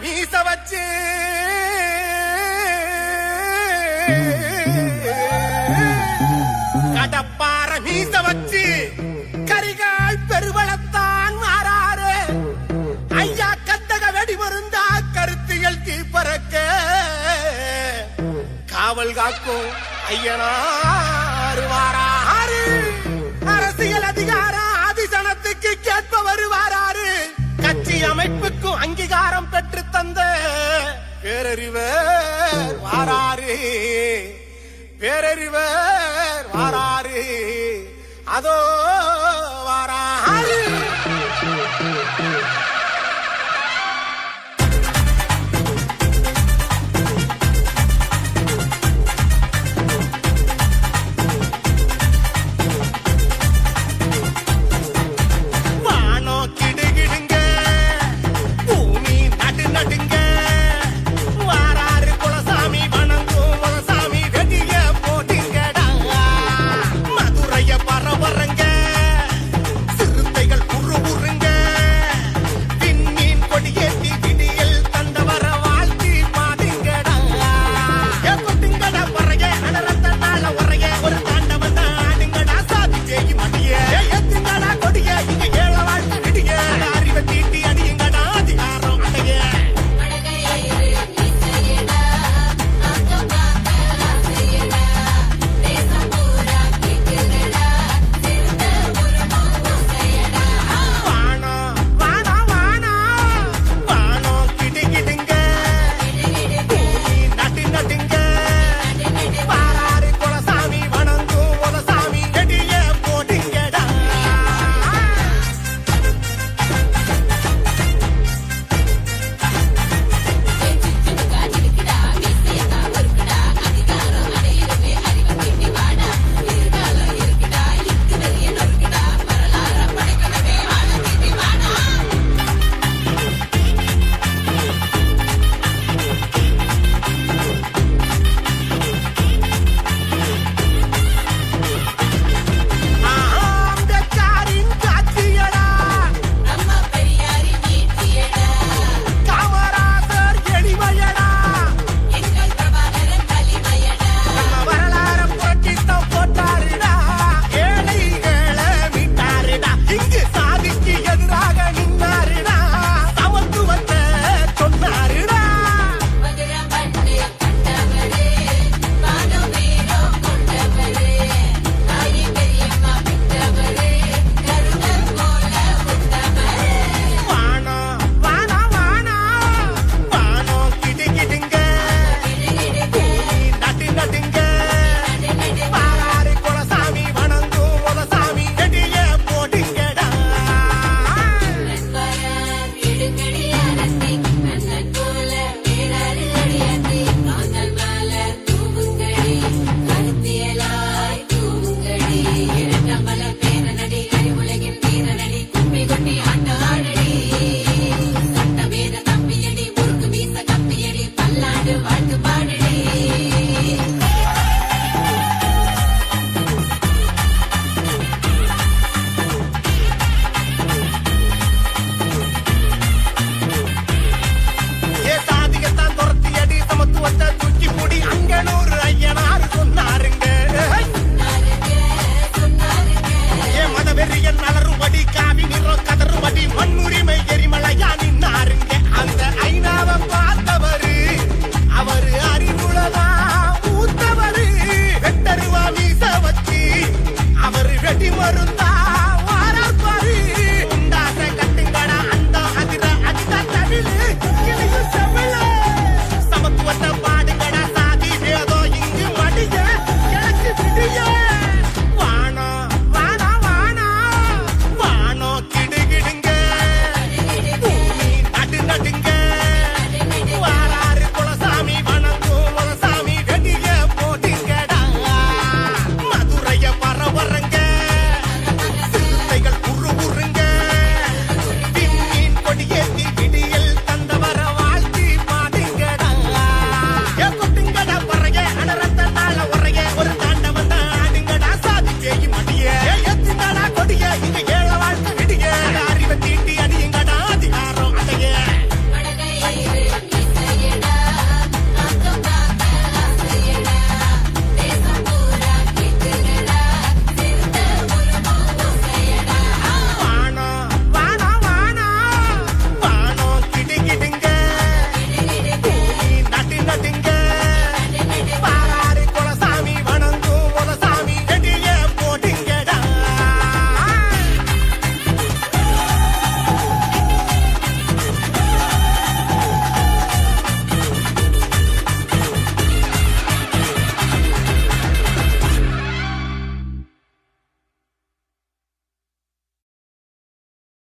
மீச வச்சு கடப்பார மீச வச்சு கரிகால் பெருவளத்தான் மாறாரு. ஐயா கத்தக வெடி மருந்தா கருத்தியல் பறக்க காவல் காக்கும் ஐயனாறு வாராரு. அரசியல் அதிகாரம் பேரறிவர் வாராரு பேரறிவர் வாராரு. அதோ